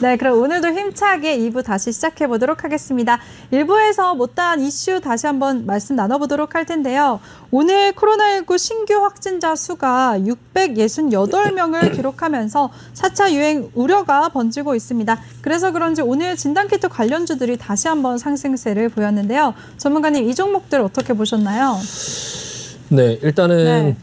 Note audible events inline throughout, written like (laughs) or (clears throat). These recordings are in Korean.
네, 그럼 오늘도 힘차게 2부 다시 시작해 보도록 하겠습니다. 1부에서 못다한 이슈 다시 한번 말씀 나눠보도록 할 텐데요. 오늘 코로나19 신규 확진자 수가 668명을 (coughs) 기록하면서 4차 유행 우려가 번지고 있습니다. 그래서 그런지 오늘 진단키트 관련주들이 다시 한번 상승세를 보였는데요. 전문가님, 이 종목들 어떻게 보셨나요? 네, 일단은 네.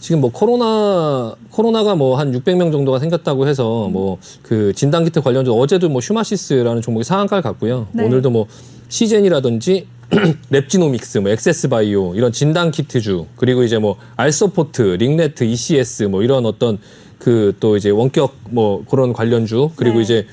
지금 뭐 코로나 코로나가 뭐 한 600명 정도가 생겼다고 해서 뭐 그 진단 키트 관련주 어제도 뭐 슈마시스라는 종목이 상한가를 갔고요. 네. 오늘도 뭐 시젠이라든지 (clears throat) 랩지노믹스, 뭐 엑세스 바이오 이런 진단 키트주 그리고 이제 뭐 알서포트, 링네트, ECS 뭐 이런 어떤 그 또 이제 원격 뭐 그런 관련주 그리고 네. 이제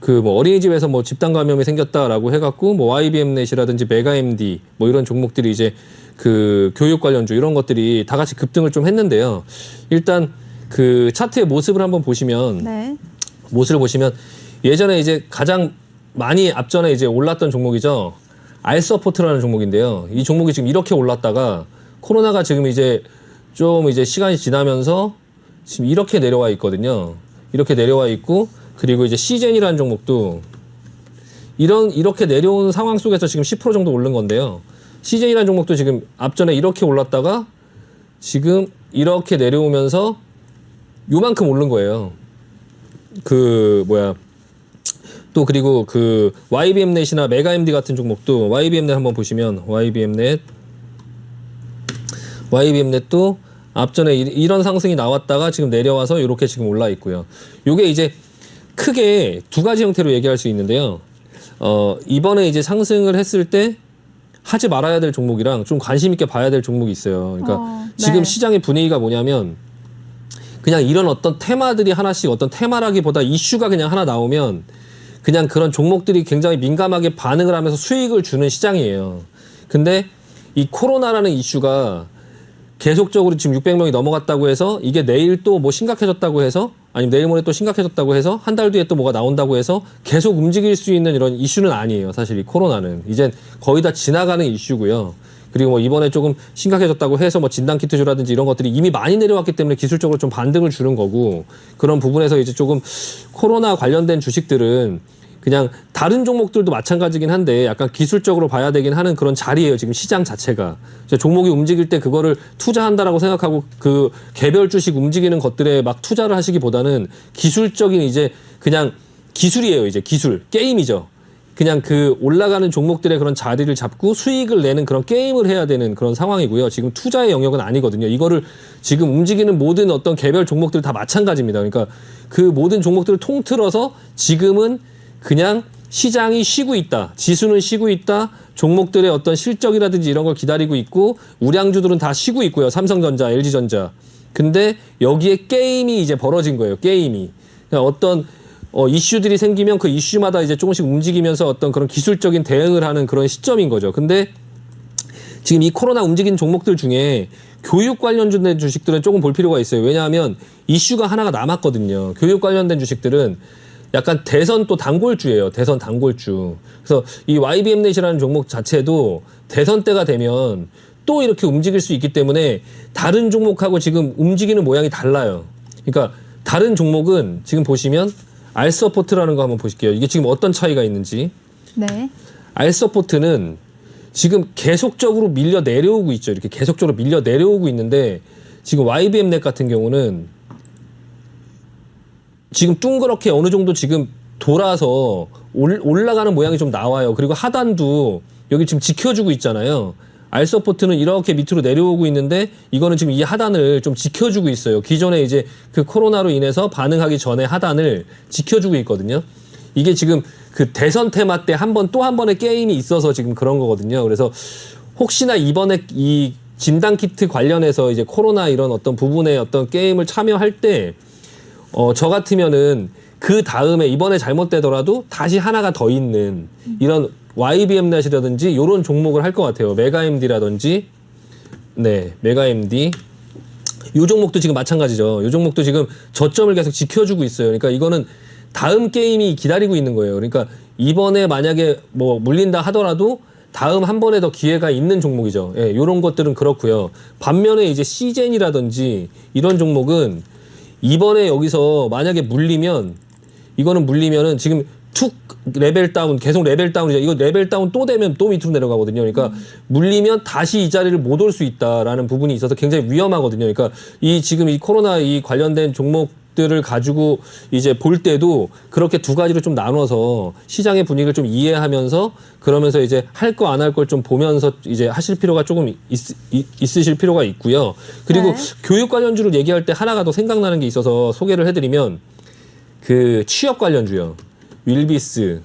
그 뭐 어린이집에서 뭐 집단 감염이 생겼다라고 해갖고 뭐 YBM넷이라든지 메가MD 뭐 이런 종목들이 이제 그 교육 관련주 이런 것들이 다 같이 급등을 좀 했는데요. 일단 그 차트의 모습을 한번 보시면 네. 모습을 보시면 예전에 이제 가장 많이 앞전에 이제 올랐던 종목이죠. 알서포트라는 종목인데요. 이 종목이 지금 이렇게 올랐다가 코로나가 지금 이제 좀 이제 시간이 지나면서 지금 이렇게 내려와 있거든요. 이렇게 내려와 있고 그리고 이제 시젠이라는 종목도 이런 이렇게 내려온 상황 속에서 지금 10% 정도 오른 건데요. 시젠이라는 종목도 지금 앞전에 이렇게 올랐다가 지금 이렇게 내려오면서 요만큼 오른 거예요. 그 뭐야 또 그리고 그 YBM넷이나 메가MD 같은 종목도 YBM넷 한번 보시면 YBM넷 YBM넷도 앞전에 이- 이런 상승이 나왔다가 지금 내려와서 이렇게 지금 올라 있고요. 요게 이제 크게 두 가지 형태로 얘기할 수 있는데요. 어, 이번에 이제 상승을 했을 때 하지 말아야 될 종목이랑 좀 관심 있게 봐야 될 종목이 있어요. 그러니까 어, 지금 네. 시장의 분위기가 뭐냐면 그냥 이런 어떤 테마들이 하나씩 어떤 테마라기보다 이슈가 그냥 하나 나오면 그냥 그런 종목들이 굉장히 민감하게 반응을 하면서 수익을 주는 시장이에요. 근데 이 코로나라는 이슈가 계속적으로 지금 600명이 넘어갔다고 해서 이게 내일 또 뭐 심각해졌다고 해서 아니면 내일 모레 또 심각해졌다고 해서 한 달 뒤에 또 뭐가 나온다고 해서 계속 움직일 수 있는 이런 이슈는 아니에요. 사실 이 코로나는 이젠 거의 다 지나가는 이슈고요. 그리고 뭐 이번에 조금 심각해졌다고 해서 뭐 진단 키트주라든지 이런 것들이 이미 많이 내려왔기 때문에 기술적으로 좀 반등을 주는 거고 그런 부분에서 이제 조금 코로나 관련된 주식들은 그냥 다른 종목들도 마찬가지긴 한데 약간 기술적으로 봐야 되긴 하는 그런 자리예요. 지금 시장 자체가. 종목이 움직일 때 그거를 투자한다라고 생각하고 그 개별 주식 움직이는 것들에 막 투자를 하시기보다는 기술적인 이제 그냥 기술이에요. 이제 기술. 게임이죠. 그냥 그 올라가는 종목들의 그런 자리를 잡고 수익을 내는 그런 게임을 해야 되는 그런 상황이고요. 지금 투자의 영역은 아니거든요. 이거를 지금 움직이는 모든 어떤 개별 종목들 다 마찬가지입니다. 그러니까 그 모든 종목들을 통틀어서 지금은 그냥 시장이 쉬고 있다. 지수는 쉬고 있다. 종목들의 어떤 실적이라든지 이런 걸 기다리고 있고 우량주들은 다 쉬고 있고요. 삼성전자, LG전자. 근데 여기에 게임이 이제 벌어진 거예요. 게임이. 그러니까 어떤 어, 이슈들이 생기면 그 이슈마다 이제 조금씩 움직이면서 어떤 그런 기술적인 대응을 하는 그런 시점인 거죠. 근데 지금 이 코로나 움직이는 종목들 중에 교육 관련된 주식들은 조금 볼 필요가 있어요. 왜냐하면 이슈가 하나가 남았거든요. 교육 관련된 주식들은 약간 대선 또 단골주예요. 대선 단골주. 그래서 이 YBM넷이라는 종목 자체도 대선 때가 되면 또 이렇게 움직일 수 있기 때문에 다른 종목하고 지금 움직이는 모양이 달라요. 그러니까 다른 종목은 지금 보시면 알서포트라는 거 한번 보실게요. 이게 지금 어떤 차이가 있는지. 네. 알서포트는 지금 계속적으로 밀려 내려오고 있죠. 이렇게 계속적으로 밀려 내려오고 있는데 지금 YBM넷 같은 경우는 지금 둥그렇게 어느 정도 지금 돌아서 올, 올라가는 모양이 좀 나와요. 그리고 하단도 여기 지금 지켜주고 있잖아요. 알 서포트는 이렇게 밑으로 내려오고 있는데 이거는 지금 이 하단을 좀 지켜주고 있어요. 기존에 이제 그 코로나로 인해서 반응하기 전에 하단을 지켜주고 있거든요. 이게 지금 그 대선 테마 때 한 번 또 한 번의 게임이 있어서 지금 그런 거거든요. 그래서 혹시나 이번에 이 진단 키트 관련해서 이제 코로나 이런 어떤 부분에 어떤 게임을 참여할 때 어, 저 같으면은 그 다음에 이번에 잘못되더라도 다시 하나가 더 있는 이런 YBM넷이라든지 이런 종목을 할 것 같아요. 메가MD라든지 네, 메가MD 요 종목도 지금 마찬가지죠. 요 종목도 지금 저점을 계속 지켜주고 있어요. 그러니까 이거는 다음 게임이 기다리고 있는 거예요. 그러니까 이번에 만약에 뭐 물린다 하더라도 다음 한 번에 더 기회가 있는 종목이죠. 예, 요런 것들은 그렇고요. 반면에 이제 시젠이라든지 이런 종목은 이번에 여기서 만약에 물리면 이거는 물리면은 지금 툭 레벨 다운 계속 레벨 다운이죠. 이거 레벨 다운 또 되면 또 밑으로 내려가거든요. 그러니까 물리면 다시 이 자리를 못 올 수 있다라는 부분이 있어서 굉장히 위험하거든요. 그러니까 이 지금 이 코로나 이 관련된 종목 들을 가지고 이제 볼 때도 그렇게 두 가지로 좀 나눠서 시장의 분위기를 좀 이해하면서 그러면서 이제 할 거 안 할 걸 좀 보면서 이제 하실 필요가 조금 있, 으실 필요가 있고요. 그리고 네. 교육 관련주를 얘기할 때 하나가 더 생각나는 게 있어서 소개를 해드리면 그 취업 관련주요. 윌비스.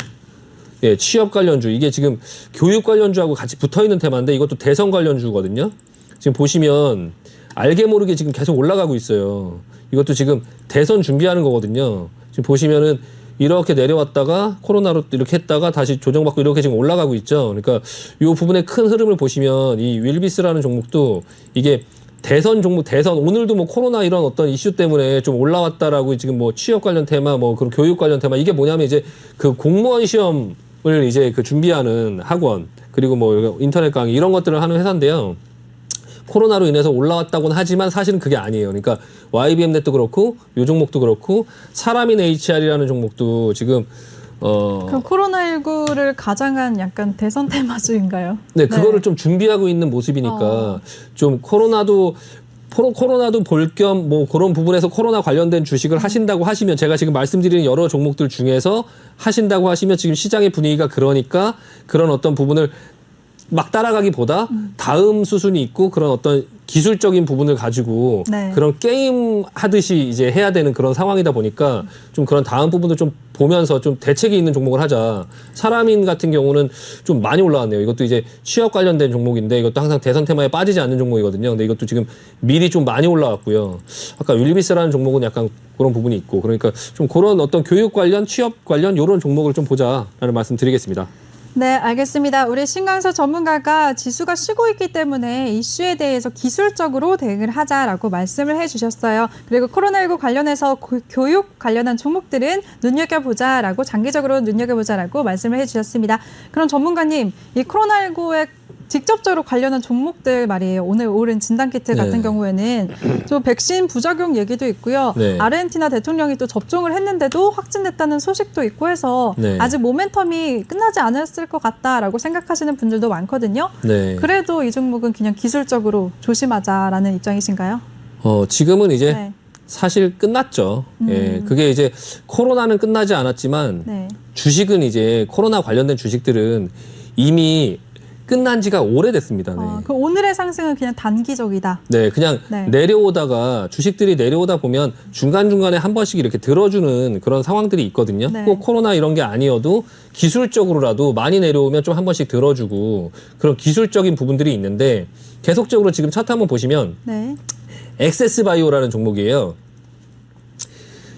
예, 취업 관련주. 이게 지금 교육 관련주하고 같이 붙어 있는 테마인데 이것도 대선 관련주거든요. 지금 보시면 알게 모르게 지금 계속 올라가고 있어요. 이것도 지금 대선 준비하는 거거든요. 지금 보시면은 이렇게 내려왔다가 코로나로 이렇게 했다가 다시 조정받고 이렇게 지금 올라가고 있죠. 그러니까 이 부분의 큰 흐름을 보시면 이 윌비스라는 종목도 이게 대선 종목 대선 오늘도 뭐 코로나 이런 어떤 이슈 때문에 좀 올라왔다라고 지금 뭐 취업 관련 테마 뭐 그런 교육 관련 테마 이게 뭐냐면 이제 그 공무원 시험을 이제 그 준비하는 학원 그리고 뭐 인터넷 강의 이런 것들을 하는 회사인데요. 코로나로 인해서 올라왔다고는 하지만 사실은 그게 아니에요. 그러니까 YBM 넷도 그렇고 요 종목도 그렇고 사람인 HR이라는 종목도 지금 어 그럼 코로나19를 가장한 약간 대선 테마주인가요? 네, 그거를 좀 준비하고 있는 모습이니까 어. 좀 코로나도 코로, 코로나도 볼 겸 뭐 그런 부분에서 코로나 관련된 주식을 하신다고 하시면 제가 지금 말씀드리는 여러 종목들 중에서 하신다고 하시면 지금 시장의 분위기가 그러니까 그런 어떤 부분을 막 따라가기보다 다음 수순이 있고 그런 어떤 기술적인 부분을 가지고 네. 그런 게임 하듯이 이제 해야 되는 그런 상황이다 보니까 좀 그런 다음 부분도 좀 보면서 좀 대책이 있는 종목을 하자. 사람인 같은 경우는 좀 많이 올라왔네요. 이것도 이제 취업 관련된 종목인데 이것도 항상 대선 테마에 빠지지 않는 종목이거든요. 근데 이것도 지금 미리 좀 많이 올라왔고요. 아까 윌비스라는 종목은 약간 그런 부분이 있고 그러니까 좀 그런 어떤 교육 관련, 취업 관련 이런 종목을 좀 보자라는 말씀 드리겠습니다. 네, 알겠습니다. 우리 신강서 전문가가 지수가 쉬고 있기 때문에 이슈에 대해서 기술적으로 대응을 하자라고 말씀을 해주셨어요. 그리고 코로나19 관련해서 고- 교육 관련한 종목들은 눈여겨보자라고 장기적으로 눈여겨보자라고 말씀을 해주셨습니다. 그럼 전문가님, 이 코로나19에 직접적으로 관련한 종목들 말이에요. 오늘 오른 진단키트 같은 네. 경우에는 또 백신 부작용 얘기도 있고요. 네. 아르헨티나 대통령이 또 접종을 했는데도 확진됐다는 소식도 있고 해서 네. 아직 모멘텀이 끝나지 않았을 것 같다라고 생각하시는 분들도 많거든요. 네. 그래도 이 종목은 그냥 기술적으로 조심하자라는 입장이신가요? 어, 지금은 이제 네. 사실 끝났죠. 예. 그게 이제 코로나는 끝나지 않았지만 네. 주식은 이제 코로나 관련된 주식들은 이미 끝난 지가 오래됐습니다. 네. 어, 그 오늘의 상승은 그냥 단기적이다. 네, 그냥 네. 내려오다가 주식들이 내려오다 보면 중간중간에 한 번씩 이렇게 들어주는 그런 상황들이 있거든요. 네. 꼭 코로나 이런 게 아니어도 기술적으로라도 많이 내려오면 좀 한 번씩 들어주고 그런 기술적인 부분들이 있는데 계속적으로 지금 차트 한번 보시면 네. 엑세스 바이오라는 종목이에요.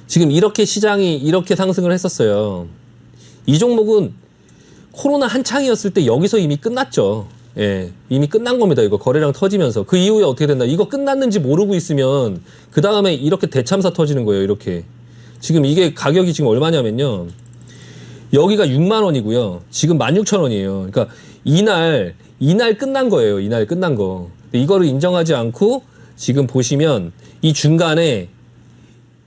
지금 이렇게 시장이 이렇게 상승을 했었어요. 이 종목은 코로나 한창이었을 때 여기서 이미 끝났죠. 예, 이미 끝난 겁니다. 이거 거래량 터지면서 그 이후에 어떻게 됐나? 이거 끝났는지 모르고 있으면 그 다음에 이렇게 대참사 터지는 거예요. 이렇게 지금 이게 가격이 지금 얼마냐면요. 여기가 6만 원이고요. 지금 16,000원이에요. 그러니까 이날 이날 끝난 거예요. 이날 끝난 거. 이거를 인정하지 않고 지금 보시면 이 중간에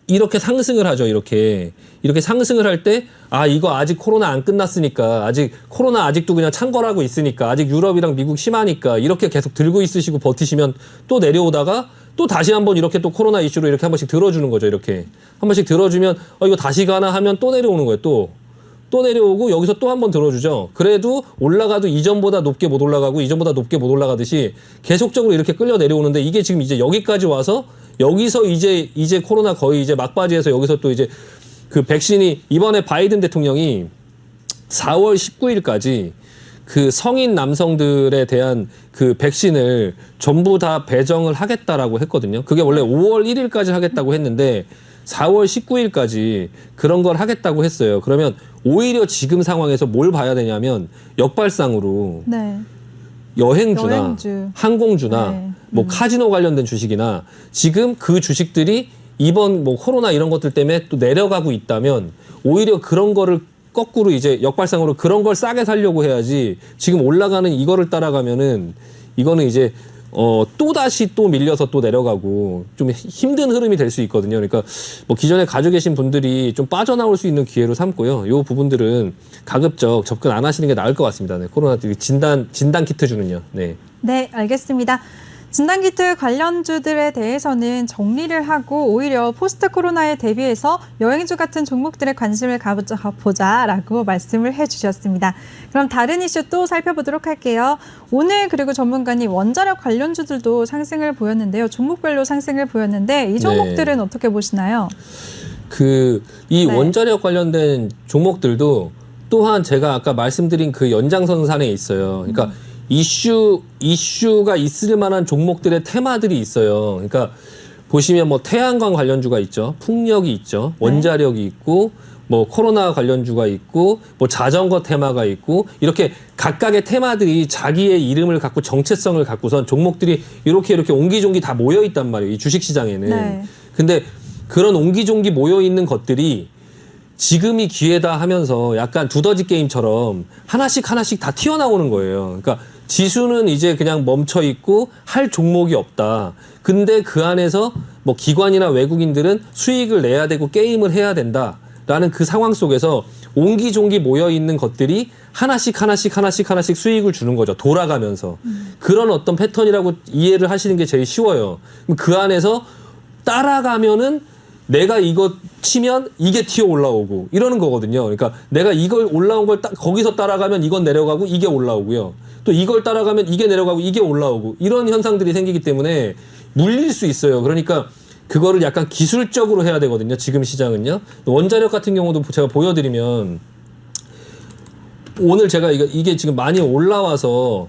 이렇게 상승을 하죠. 이렇게 이렇게 상승을 할 때 아 이거 아직 코로나 안 끝났으니까 아직 코로나 아직도 그냥 창궐하고 있으니까 아직 유럽이랑 미국 심하니까 이렇게 계속 들고 있으시고 버티시면 또 내려오다가 또 다시 한번 이렇게 또 코로나 이슈로 이렇게 한 번씩 들어주는 거죠. 이렇게 한 번씩 들어주면 어 이거 다시 가나 하면 또 내려오는 거예요. 또 또 내려오고 여기서 또 한 번 들어주죠. 그래도 올라가도 이전보다 높게 못 올라가고 이전보다 높게 못 올라가듯이 계속적으로 이렇게 끌려 내려오는데 이게 지금 이제 여기까지 와서 여기서 이제 이제 코로나 거의 이제 막바지에서 여기서 또 이제 그 백신이 이번에 바이든 대통령이 4월 19일까지 그 성인 남성들에 대한 그 백신을 전부 다 배정을 하겠다라고 했거든요. 그게 원래 5월 1일까지 하겠다고 했는데 4월 19일까지 그런 걸 하겠다고 했어요. 그러면 오히려 지금 상황에서 뭘 봐야 되냐면 역발상으로 네. 여행주나 여행주. 항공주나 네. 뭐 카지노 관련된 주식이나 지금 그 주식들이 이번 뭐 코로나 이런 것들 때문에 또 내려가고 있다면 오히려 그런 거를 거꾸로 이제 역발상으로 그런 걸 싸게 살려고 해야지 지금 올라가는 이거를 따라가면은 이거는 이제 어, 또 다시 또 밀려서 또 내려가고 좀 힘든 흐름이 될 수 있거든요. 그러니까 뭐 기존에 가지고 계신 분들이 좀 빠져나올 수 있는 기회로 삼고요. 요 부분들은 가급적 접근 안 하시는 게 나을 것 같습니다. 네, 코로나 진단 진단 키트 주는요. 네. 네, 알겠습니다. 진단키트 관련주들에 대해서는 정리를 하고 오히려 포스트 코로나에 대비해서 여행주 같은 종목들에 관심을 가보자라고 말씀을 해주셨습니다. 그럼 다른 이슈 또 살펴보도록 할게요. 오늘 그리고 전문가님 원자력 관련주들도 상승을 보였는데요. 종목별로 상승을 보였는데 이 종목들은 어떻게 보시나요? 그 이 네. 원자력 관련된 종목들도 또한 제가 아까 말씀드린 그 연장선상에 있어요. 그러니까 이슈 이슈가 있을 만한 종목들의 테마들이 있어요. 그러니까 보시면 뭐 태양광 관련주가 있죠. 풍력이 있죠. 원자력이 있고 뭐 코로나 관련주가 있고 뭐 자전거 테마가 있고 이렇게 각각의 테마들이 자기의 이름을 갖고 정체성을 갖고선 종목들이 이렇게 이렇게 옹기종기 다 모여 있단 말이에요. 이 주식 시장에는. 네. 근데 그런 옹기종기 모여 있는 것들이 지금이 기회다 하면서 약간 두더지 게임처럼 하나씩 하나씩 다 튀어나오는 거예요. 그러니까 지수는 이제 그냥 멈춰 있고 할 종목이 없다. 근데 그 안에서 뭐 기관이나 외국인들은 수익을 내야 되고 게임을 해야 된다. 라는 그 상황 속에서 옹기종기 모여 있는 것들이 하나씩 하나씩 하나씩 하나씩 수익을 주는 거죠. 돌아가면서. 그런 어떤 패턴이라고 이해를 하시는 게 제일 쉬워요. 그 안에서 따라가면은 내가 이거 치면 이게 튀어 올라오고 이러는 거거든요. 그러니까 내가 이걸 올라온 걸 따, 거기서 따라가면 이건 내려가고 이게 올라오고요. 또 이걸 따라가면 이게 내려가고 이게 올라오고 이런 현상들이 생기기 때문에 물릴 수 있어요. 그러니까 그거를 약간 기술적으로 해야 되거든요. 지금 시장은요. 원자력 같은 경우도 제가 보여드리면 오늘 제가 이게 지금 많이 올라와서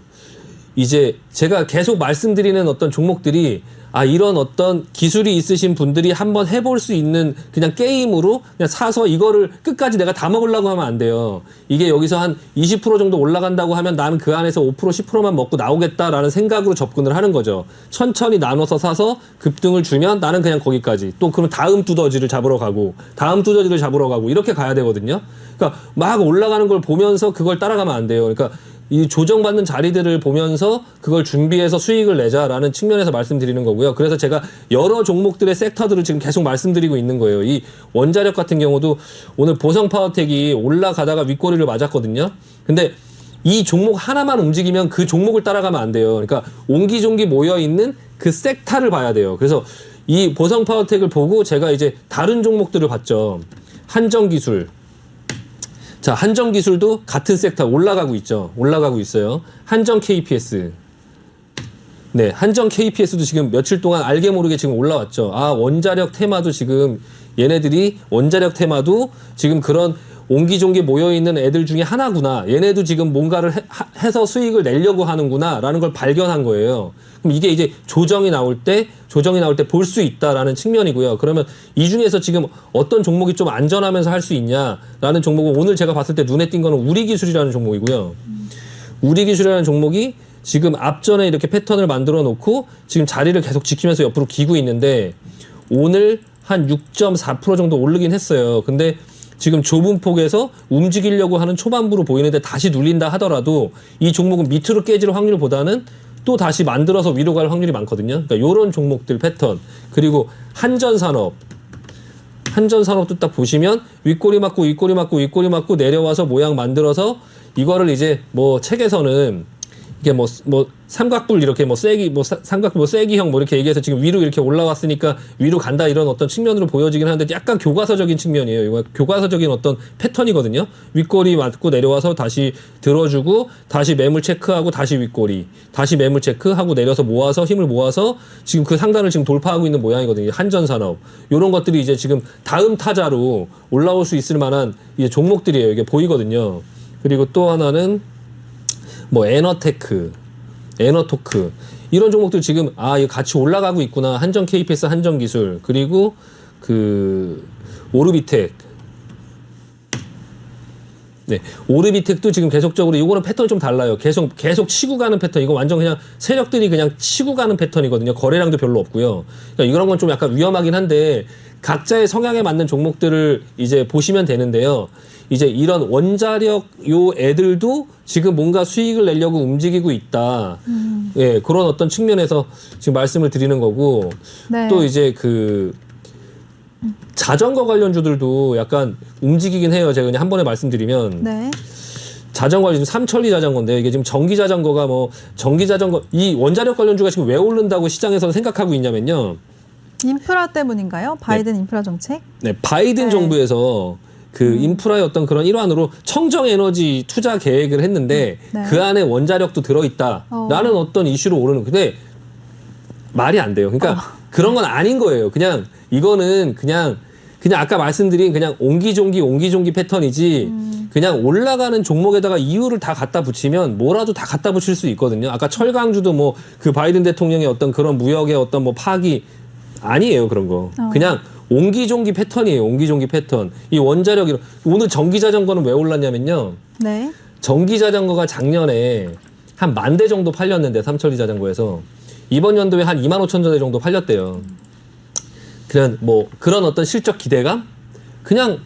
이제 제가 계속 말씀드리는 어떤 종목들이 아 이런 어떤 기술이 있으신 분들이 한번 해볼 수 있는 그냥 게임으로 그냥 사서 이거를 끝까지 내가 다 먹으려고 하면 안 돼요. 이게 여기서 한 20% 정도 올라간다고 하면 나는 그 안에서 5% 10%만 먹고 나오겠다라는 생각으로 접근을 하는 거죠. 천천히 나눠서 사서 급등을 주면 나는 그냥 거기까지. 또 그럼 다음 두더지를 잡으러 가고 다음 두더지를 잡으러 가고 이렇게 가야 되거든요. 그러니까 막 올라가는 걸 보면서 그걸 따라가면 안 돼요. 그러니까 이 조정받는 자리들을 보면서 그걸 준비해서 수익을 내자라는 측면에서 말씀드리는 거고요. 그래서 제가 여러 종목들의 섹터들을 지금 계속 말씀드리고 있는 거예요. 이 원자력 같은 경우도 오늘 보성 파워텍이 올라가다가 윗꼬리를 맞았거든요. 근데 이 종목 하나만 움직이면 그 종목을 따라가면 안 돼요. 그러니까 옹기종기 모여 있는 그 섹터를 봐야 돼요. 그래서 이 보성 파워텍을 보고 제가 이제 다른 종목들을 봤죠. 한정 기술, 자, 한정 기술도 같은 섹터 올라가고 있죠. 올라가고 있어요. 한정 KPS. 네, 한정 KPS도 지금 며칠 동안 알게 모르게 지금 올라왔죠. 아, 원자력 테마도 지금 얘네들이 원자력 테마도 지금 그런 옹기종기 모여 있는 애들 중에 하나구나. 얘네도 지금 뭔가를 해, 하- 해서 수익을 내려고 하는구나 라는 걸 발견한 거예요. 그럼 이게 이제 조정이 나올 때 조정이 나올 때 볼 수 있다라는 측면이고요. 그러면 이 중에서 지금 어떤 종목이 좀 안전하면서 할 수 있냐라는 종목은 오늘 제가 봤을 때 눈에 띈 거는 우리 기술이라는 종목이고요. 우리 기술이라는 종목이 지금 앞전에 이렇게 패턴을 만들어 놓고 지금 자리를 계속 지키면서 옆으로 기고 있는데 오늘 한 6.4% 정도 오르긴 했어요. 근데 지금 좁은 폭에서 움직이려고 하는 초반부로 보이는데 다시 눌린다 하더라도 이 종목은 밑으로 깨질 확률보다는 또 다시 만들어서 위로 갈 확률이 많거든요. 그러니까 이런 종목들 패턴 그리고 한전 산업 한전 산업도 딱 보시면 윗꼬리 맞고 윗꼬리 맞고 윗꼬리 맞고 내려와서 모양 만들어서 이거를 이제 뭐 책에서는 이게 뭐, 뭐, 삼각불 이렇게 뭐 쐐기, 뭐 사- 삼각불, 뭐 쐐기형 뭐 이렇게 얘기해서 지금 위로 이렇게 올라왔으니까 위로 간다 이런 어떤 측면으로 보여지긴 하는데 약간 교과서적인 측면이에요. 이거 교과서적인 어떤 패턴이거든요. 윗꼬리 맞고 내려와서 다시 들어주고 다시 매물 체크하고 다시 윗꼬리, 다시 매물 체크하고 내려서 모아서 힘을 모아서 지금 그 상단을 지금 돌파하고 있는 모양이거든요. 한전산업. 이런 것들이 이제 지금 다음 타자로 올라올 수 있을 만한 이제 종목들이에요. 이게 보이거든요. 그리고 또 하나는 뭐 에너테크, 에너토크 이런 종목들 지금 아 이거 같이 올라가고 있구나 한정 KPS 한정 기술 그리고 그 오르비텍 네. 오르비텍도 지금 계속적으로 이거는 패턴이 좀 달라요. 계속 계속 치고 가는 패턴. 이거 완전 그냥 세력들이 그냥 치고 가는 패턴이거든요. 거래량도 별로 없고요. 그러니까 이런 건 좀 약간 위험하긴 한데 각자의 성향에 맞는 종목들을 이제 보시면 되는데요. 이제 이런 원자력 요 애들도 지금 뭔가 수익을 내려고 움직이고 있다. 예, 그런 어떤 측면에서 지금 말씀을 드리는 거고 네. 또 이제 그 자전거 관련주들도 약간 움직이긴 해요. 제가 그냥 한 번에 말씀드리면 네. 자전거 지금 삼천리 자전거인데 이게 지금 전기 자전거가 뭐 전기 자전거 이 원자력 관련주가 지금 왜 오른다고 시장에서 생각하고 있냐면요. 인프라 때문인가요? 바이든 인프라 정책? 네, 바이든 네. 정부에서 그 인프라의 어떤 그런 일환으로 청정 에너지 투자 계획을 했는데 네. 그 안에 원자력도 들어있다라는 어. 떤 이슈로 오르는 근데 말이 안 돼요. 그러니까 그런 건 아닌 거예요. 그냥 이거는 그냥 그냥 아까 말씀드린 그냥 옹기종기 옹기종기 패턴이지 그냥 올라가는 종목에다가 이유를 다 갖다 붙이면 뭐라도 다 갖다 붙일 수 있거든요. 아까 철강주도 뭐 그 바이든 대통령의 어떤 그런 무역의 어떤 뭐 파기 아니에요 그런 거. 어. 그냥 옹기종기 패턴이에요. 옹기종기 패턴. 이 원자력이 오늘 전기 자전거는 왜 올랐냐면요. 네. 전기 자전거가 작년에 한 만 대 정도 팔렸는데 삼천리 자전거에서 이번 연도에 한 2만 5천 대 정도 팔렸대요. 그런 뭐 그런 어떤 실적 기대감 그냥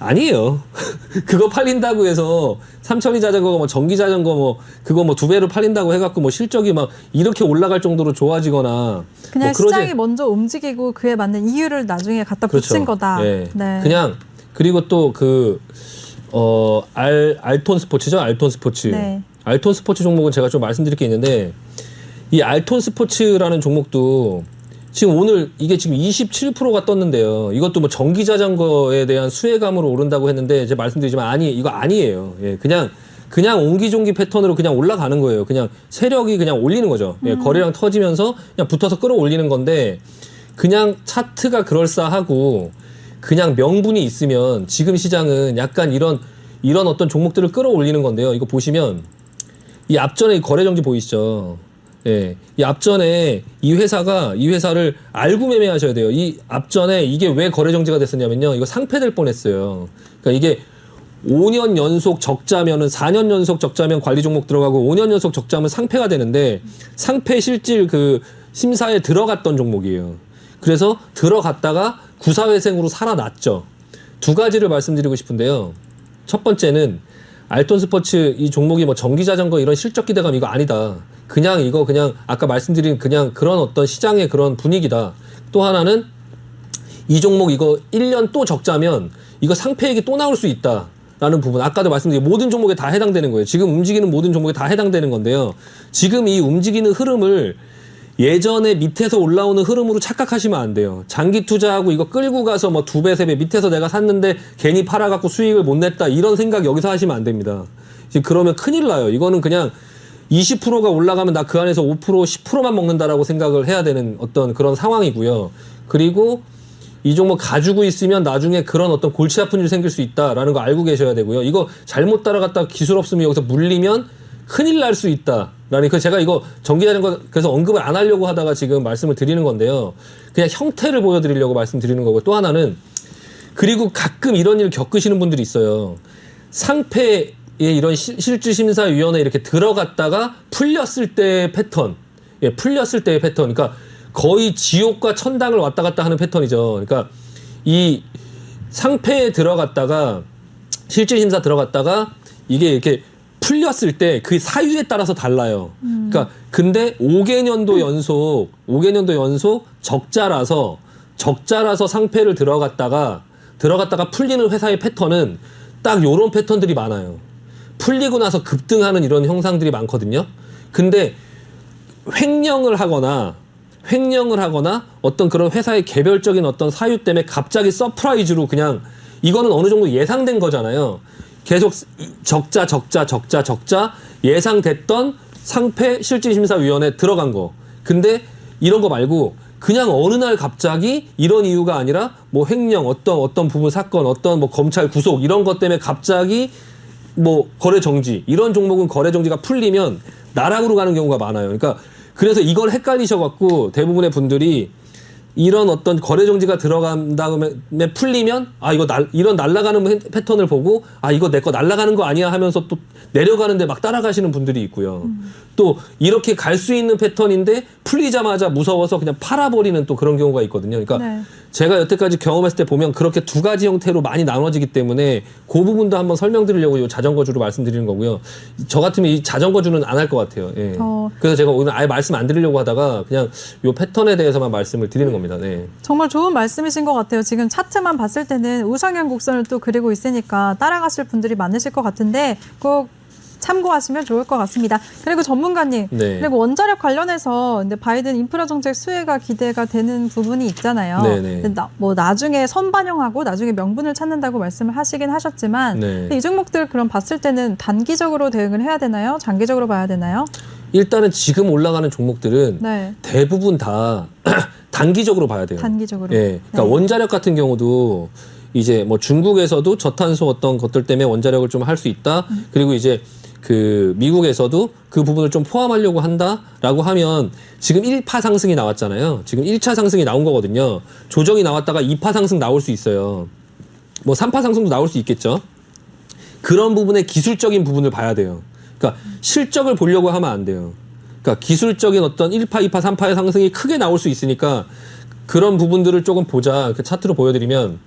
아니에요. (laughs) 그거 팔린다고 해서 삼천리 자전거가 뭐 전기 자전거 뭐 그거 뭐 두 배로 팔린다고 해갖고 뭐 실적이 막 이렇게 올라갈 정도로 좋아지거나 그냥 뭐 시장이 먼저 움직이고 그에 맞는 이유를 나중에 갖다 붙인 거다. 예. 네. 그냥 그리고 또그 어, 알, 알톤 스포츠죠? 알톤 스포츠. 네. 알톤 스포츠 종목은 제가 좀 말씀드릴 게 있는데 이 알톤 스포츠라는 종목도 지금 오늘 이게 지금 27%가 떴는데요. 이것도 뭐 전기 자전거에 대한 수혜감으로 오른다고 했는데 제가 말씀드리지만 아니 이거 아니에요. 예, 그냥 그냥 옹기종기 패턴으로 그냥 올라가는 거예요. 그냥 세력이 그냥 올리는 거죠. 예, 거래량 터지면서 그냥 붙어서 끌어올리는 건데 그냥 차트가 그럴싸하고 그냥 명분이 있으면 지금 시장은 약간 이런 이런 어떤 종목들을 끌어올리는 건데요. 이거 보시면 이 앞전에 이 거래 정지 보이시죠? 예. 이 앞전에 이 회사가 이 회사를 알고 매매하셔야 돼요. 이 앞전에 이게 왜 거래 정지가 됐었냐면요. 이거 상폐될 뻔했어요. 그러니까 이게 5년 연속 적자면은 4년 연속 적자면 관리 종목 들어가고 5년 연속 적자면 상폐가 되는데 상폐 실질 그 심사에 들어갔던 종목이에요. 그래서 들어갔다가 구사회생으로 살아났죠. 두 가지를 말씀드리고 싶은데요. 첫 번째는 알톤 스포츠 이 종목이 뭐 전기 자전거 이런 실적 기대감 이거 아니다. 그냥 이거 그냥 아까 말씀드린 그냥 그런 어떤 시장의 그런 분위기다. 또 하나는 이 종목 이거 1년 또 적자면 이거 상패액이 또 나올 수 있다. 라는 부분 아까도 말씀드린 모든 종목에 다 해당되는 거예요. 지금 움직이는 모든 종목에 다 해당되는 건데요. 지금 이 움직이는 흐름을 예전에 밑에서 올라오는 흐름으로 착각하시면 안 돼요. 장기 투자하고 이거 끌고 가서 뭐 두 배, 세 배 밑에서 내가 샀는데 괜히 팔아갖고 수익을 못 냈다. 이런 생각 여기서 하시면 안 됩니다. 지금 그러면 큰일 나요. 이거는 그냥 20%가 올라가면 나 그 안에서 5%, 10%만 먹는다라고 생각을 해야 되는 어떤 그런 상황이고요. 그리고 이 종목 가지고 있으면 나중에 그런 어떤 골치 아픈 일 생길 수 있다라는 거 알고 계셔야 되고요. 이거 잘못 따라갔다 기술 없으면 여기서 물리면 큰일 날 수 있다라는 그 제가 이거 전기자전거 그래서 언급을 안 하려고 하다가 지금 말씀을 드리는 건데요. 그냥 형태를 보여드리려고 말씀드리는 거고 또 하나는 그리고 가끔 이런 일을 겪으시는 분들이 있어요. 상패 에 이런 실- 실질심사위원회 이렇게 들어갔다가 풀렸을 때의 패턴, 예, 풀렸을 때의 패턴. 그러니까 거의 지옥과 천당을 왔다 갔다 하는 패턴이죠. 그러니까 이 상패에 들어갔다가 실질심사 들어갔다가 이게 이렇게 풀렸을 때 그 사유에 따라서 달라요. 그러니까 근데 5개년도 연속 5개년도 연속 적자라서 적자라서 상패를 들어갔다가 들어갔다가 풀리는 회사의 패턴은 딱 요런 패턴들이 많아요. 풀리고 나서 급등하는 이런 형상들이 많거든요. 근데 횡령을 하거나 횡령을 하거나 어떤 그런 회사의 개별적인 어떤 사유 때문에 갑자기 서프라이즈로 그냥 이거는 어느 정도 예상된 거잖아요. 계속 적자 적자 적자 적자 예상됐던 상패 실질심사위원회 들어간 거. 근데 이런 거 말고 그냥 어느 날 갑자기 이런 이유가 아니라 뭐 횡령 어떤 어떤 부분 사건 어떤 뭐 검찰 구속 이런 것 때문에 갑자기 뭐 거래 정지 이런 종목은 거래 정지가 풀리면 나락으로 가는 경우가 많아요. 그러니까 그래서 이걸 헷갈리셔 갖고 대부분의 분들이 이런 어떤 거래 정지가 들어간 다음에 풀리면 아 이거 날, 이런 날아가는 패- 패턴을 보고 아 이거 내 거 날아가는 거 아니야 하면서 또 내려가는데 막 따라가시는 분들이 있고요. 또 이렇게 갈 수 있는 패턴인데 풀리자마자 무서워서 그냥 팔아버리는 또 그런 경우가 있거든요. 그러니까 네. 제가 여태까지 경험했을 때 보면 그렇게 두 가지 형태로 많이 나눠지기 때문에 그 부분도 한번 설명드리려고 이 자전거주로 말씀드리는 거고요. 저 같으면 이 자전거주는 안 할 것 같아요. 예. 어. 그래서 제가 오늘 아예 말씀 안 드리려고 하다가 그냥 요 패턴에 대해서만 말씀을 드리는 겁니다. 네. 정말 좋은 말씀이신 것 같아요. 지금 차트만 봤을 때는 우상향 곡선을 또 그리고 있으니까 따라가실 분들이 많으실 것 같은데 꼭 참고하시면 좋을 것 같습니다. 그리고 전문가님, 네. 그리고 원자력 관련해서 근데 바이든 인프라 정책 수혜가 기대가 되는 부분이 있잖아요. 네, 네. 나, 뭐 나중에 선반영하고 나중에 명분을 찾는다고 말씀을 하시긴 하셨지만 네. 이 종목들 그럼 봤을 때는 단기적으로 대응을 해야 되나요? 장기적으로 봐야 되나요? 일단은 지금 올라가는 종목들은 네, 대부분 다 (clears throat) 단기적으로 봐야 돼요. 단기적으로. 예. 그러니까 네. 원자력 같은 경우도 이제 뭐 중국에서도 저탄소 어떤 것들 때문에 원자력을 좀 할 수 있다. 그리고 이제 그 미국에서도 그 부분을 좀 포함하려고 한다라고 하면 지금 1파 상승이 나왔잖아요. 지금 1차 상승이 나온 거거든요. 조정이 나왔다가 2파 상승 나올 수 있어요. 뭐 3파 상승도 나올 수 있겠죠. 그런 부분의 기술적인 부분을 봐야 돼요. 그러니까 실적을 보려고 하면 안 돼요. 그러니까 기술적인 어떤 1파, 2파, 3파의 상승이 크게 나올 수 있으니까 그런 부분들을 조금 보자. 이렇게 차트로 보여드리면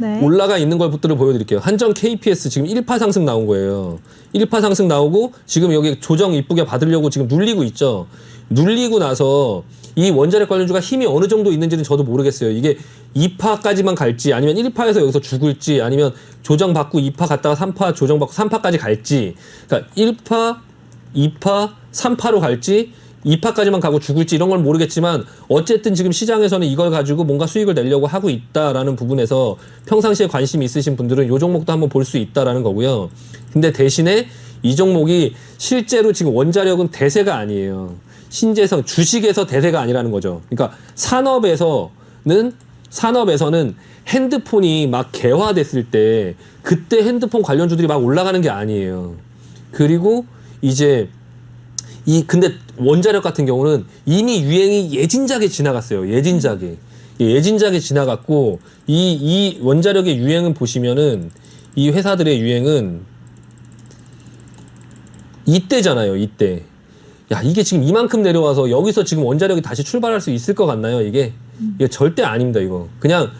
네. 올라가 있는 것들을 보여드릴게요. 한전 KPS 지금 1파 상승 나온 거예요. 1파 상승 나오고 지금 여기 조정 이쁘게 받으려고 지금 눌리고 있죠. 눌리고 나서 이 원자력 관련주가 힘이 어느 정도 있는지는 저도 모르겠어요. 이게 2파까지만 갈지 아니면 1파에서 여기서 죽을지 아니면 조정 받고 2파 갔다가 3파 조정 받고 3파까지 갈지. 그러니까 1파, 2파, 3파로 갈지 2파까지만 가고 죽을지 이런 걸 모르겠지만 어쨌든 지금 시장에서는 이걸 가지고 뭔가 수익을 내려고 하고 있다라는 부분에서 평상시에 관심이 있으신 분들은 요 종목도 한번 볼 수 있다라는 거고요. 근데 대신에 이 종목이 실제로 지금 원자력은 대세가 아니에요. 신재성 주식에서 대세가 아니라는 거죠. 그러니까 산업에서는 산업에서는 핸드폰이 막 개화됐을 때 그때 핸드폰 관련주들이 막 올라가는 게 아니에요. 그리고 이제 이 근데 원자력 같은 경우는 이미 유행이 예진작에 지나갔어요. 예진작에 예, 예진작에 지나갔고 이 이 원자력의 유행은 보시면은 이 회사들의 유행은 이때잖아요. 이때 야 이게 지금 이만큼 내려와서 여기서 지금 원자력이 다시 출발할 수 있을 것 같나요? 이게 이게 절대 아닙니다. 이거 그냥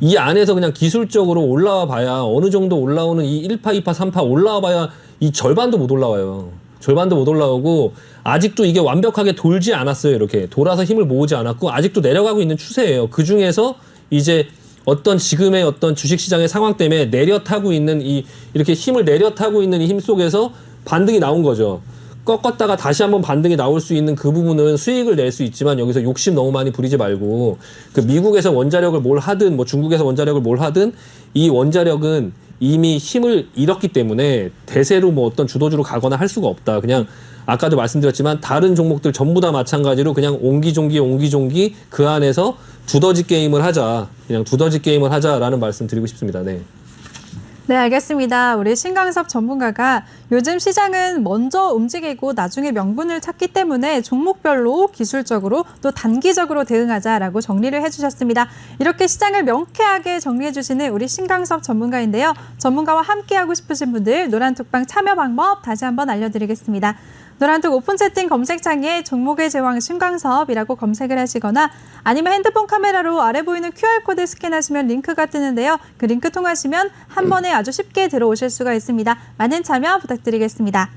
이 안에서 그냥 기술적으로 올라와 봐야 어느 정도 올라오는 이 1파, 2파, 3파 올라와 봐야 이 절반도 못 올라와요. 절반도 못 올라오고 아직도 이게 완벽하게 돌지 않았어요. 이렇게 돌아서 힘을 모으지 않았고 아직도 내려가고 있는 추세예요. 그 중에서 이제 어떤 지금의 어떤 주식 시장의 상황 때문에 내려 타고 있는 이 이렇게 힘을 내려 타고 있는 이 힘 속에서 반등이 나온 거죠. 꺾었다가 다시 한번 반등이 나올 수 있는 그 부분은 수익을 낼 수 있지만 여기서 욕심 너무 많이 부리지 말고 그 미국에서 원자력을 뭘 하든 뭐 중국에서 원자력을 뭘 하든 이 원자력은 이미 힘을 잃었기 때문에 대세로 뭐 어떤 주도주로 가거나 할 수가 없다. 그냥 아까도 말씀드렸지만 다른 종목들 전부 다 마찬가지로 그냥 옹기종기 옹기종기 그 안에서 두더지 게임을 하자. 그냥 두더지 게임을 하자라는 말씀 드리고 싶습니다. 네. 네, 알겠습니다. 우리 신강섭 전문가가 요즘 시장은 먼저 움직이고 나중에 명분을 찾기 때문에 종목별로 기술적으로 또 단기적으로 대응하자라고 정리를 해주셨습니다. 이렇게 시장을 명쾌하게 정리해주시는 우리 신강섭 전문가인데요. 전문가와 함께하고 싶으신 분들 노란톡방 참여 방법 다시 한번 알려드리겠습니다. 노란톡 오픈 채팅 검색창에 종목의 제왕 신광섭이라고 검색을 하시거나 아니면 핸드폰 카메라로 아래 보이는 QR코드 스캔하시면 링크가 뜨는데요. 그 링크 통하시면 한 번에 아주 쉽게 들어오실 수가 있습니다. 많은 참여 부탁드리겠습니다.